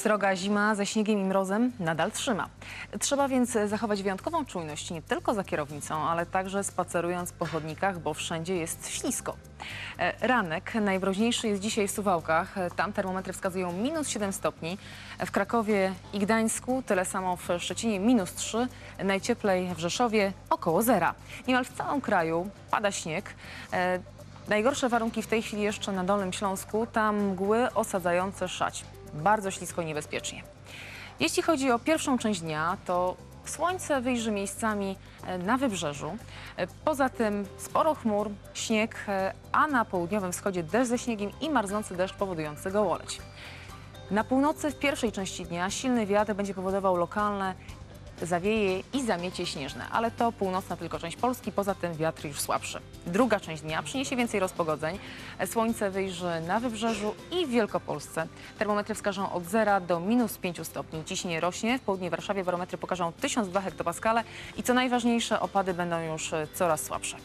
Sroga zima ze śniegiem i mrozem nadal trzyma. Trzeba więc zachować wyjątkową czujność nie tylko za kierownicą, ale także spacerując po chodnikach, bo wszędzie jest ślisko. E, Ranek najmroźniejszy jest dzisiaj w Suwałkach. E, Tam termometry wskazują minus 7 stopni. W Krakowie i Gdańsku, tyle samo w Szczecinie minus 3. Najcieplej w Rzeszowie około zera. Niemal w całym kraju pada śnieg. E, Najgorsze warunki w tej chwili jeszcze na Dolnym Śląsku. Tam mgły osadzające szać. Bardzo ślisko i niebezpiecznie. Jeśli chodzi o pierwszą część dnia, to słońce wyjrzy miejscami e, na wybrzeżu. E, Poza tym sporo chmur, śnieg, e, a na południowym wschodzie deszcz ze śniegiem i marznący deszcz powodujący gołoleć. Na północy w pierwszej części dnia silny wiatr będzie powodował lokalne zawieje i zamiecie śnieżne, ale to północna tylko część Polski, poza tym wiatr już słabszy. Druga część dnia przyniesie więcej rozpogodzeń. Słońce wyjrzy na wybrzeżu i w Wielkopolsce. Termometry wskażą od 0 do minus 5 stopni. Ciśnienie rośnie. W południe Warszawie barometry pokażą 1002 hektopaskale i co najważniejsze, opady będą już coraz słabsze.